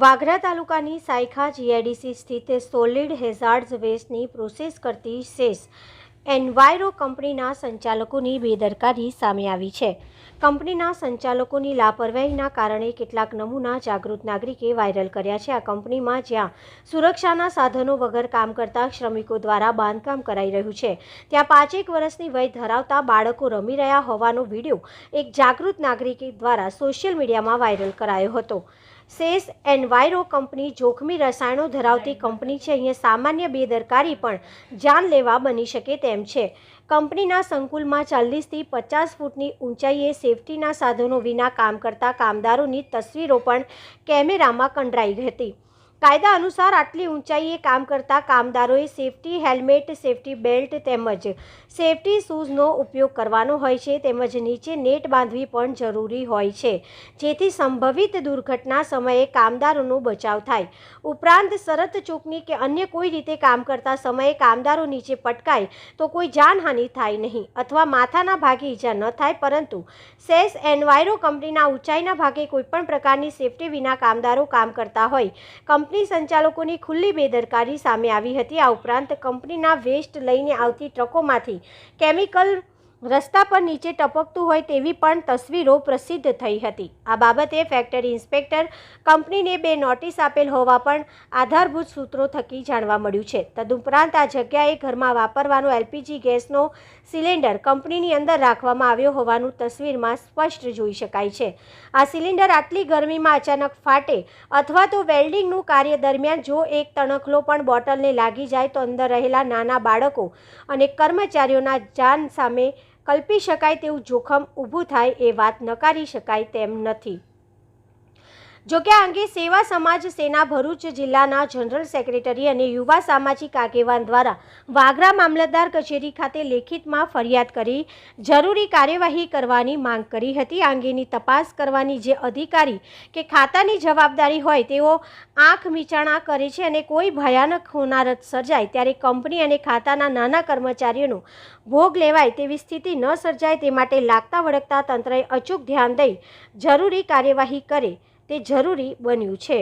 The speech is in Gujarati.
વાગરા તાલુકાની સાયખા જીઆઈડીસી સ્થિત સોલિડ હેઝાર્ડ્સ વેસ્ટની પ્રોસેસ કરતી સેસ એન્વાયરો કંપનીના સંચાલકોની બેદરકારી સામે આવી છે. કંપનીના સંચાલકોની લાપરવાહીના કારણે કેટલાક નમૂના જાગૃત નાગરિકે વાયરલ કર્યા છે. આ કંપનીમાં જ્યાં સુરક્ષાના સાધનો વગર કામ કરતા શ્રમિકો દ્વારા બાંધકામ કરાઈ રહ્યું છે, ત્યાં પાંચેક વર્ષની વય ધરાવતા બાળકો રમી રહ્યા હોવાનો વીડિયો એક જાગૃત નાગરિક દ્વારા સોશિયલ મીડિયામાં વાયરલ કરાયો હતો. સેસ એન્વાયરો કંપની જોખમી રસાયણો ધરાવતી કંપની છે. અહીંયા સામાન્ય બેદરકારી પણ જાન લેવા બની શકે તેમ છે. કંપનીના સંકુલમાં ચાલીસથી પચાસ ફૂટની ઊંચાઈએ સેફટીના સાધનો વિના કામ કરતા કામદારોની તસવીરો પણ કેમેરામાં કંડરાઈ હતી. કાયદા અનુસાર આટલી ઊંચાઈએ કામ કરતા કામદારોએ સેફટી હેલ્મેટ, સેફટી બેલ્ટ તેમજ સેફટી શૂઝનો ઉપયોગ કરવાનો હોય છે તેમજ નીચે નેટ બાંધવી પણ જરૂરી હોય છે. જેથી સંભવિત દુર્ઘટના સમયે કામદારોનો બચાવ થાય. ઉપરાંત શરત ચૂકની કે અન્ય કોઈ રીતે કામ કરતા સમયે કામદારો નીચે પટકાય તો કોઈ જાનહાનિ થાય નહીં અથવા માથાના ભાગે ઈજા ન થાય પરંતુ સેસ એન્વાયરો કંપનીના ઊંચાઈના ભાગે કોઈપણ પ્રકારની સેફટી વિના કામદારો કામ કરતા હોય. કંપની સંચાલકોની ખુલ્લી બેદરકારી સામે આવી હતી. આ ઉપરાંત કંપનીના વેસ્ટ લઈને આવતી ટ્રકોમાંથી કેમિકલ રસ્તા પર નીચે ટપકતું હોય તેવી પણ તસવીરો પ્રસિદ્ધ થઈ હતી. આ બાબતે ફેક્ટરી ઇન્સ્પેક્ટર કંપનીને બે નોટિસ આપેલ હોવા પણ આધારભૂત સૂત્રો થકી જાણવા મળ્યું છે. તદુપરાંત આ જગ્યાએ ઘરમાં વાપરવાનો એલપીજી ગેસનો સિલિન્ડર કંપનીની અંદર રાખવામાં આવ્યો હોવાનું તસવીરમાં સ્પષ્ટ જોઈ શકાય છે. આ સિલિન્ડર આટલી ગરમીમાં અચાનક ફાટે અથવા તો વેલ્ડિંગનું કાર્ય દરમિયાન જો એક તણખલો પણ બોટલને લાગી જાય તો અંદર રહેલા નાના બાળકો અને કર્મચારીઓના જાન સામે કલ્પી શકાય તેવું જોખમ ઊભું થાય એ વાત નકારી શકાય તેમ નથી. જોકે આ અંગે સેવા સમાજ સેના ભરૂચ જિલ્લાના જનરલ સેક્રેટરી અને યુવા સામાજિક આગેવાન દ્વારા વાગરા મામલતદાર કચેરી ખાતે લેખિતમાં ફરિયાદ કરી જરૂરી કાર્યવાહી કરવાની માંગ કરી હતી. આ અંગેની તપાસ કરવાની જે અધિકારી કે ખાતાની જવાબદારી હોય તેઓ આંખ મીચાણા કરે છે અને કોઈ ભયાનક હોનારત સર્જાય ત્યારે કંપની અને ખાતાના નાના કર્મચારીઓનો ભોગ લેવાય તેવી સ્થિતિ ન સર્જાય તે માટે લાગતા વળગતા તંત્રએ અચૂક ધ્યાન દઈ જરૂરી કાર્યવાહી કરે તે જરૂરી બન્યું છે.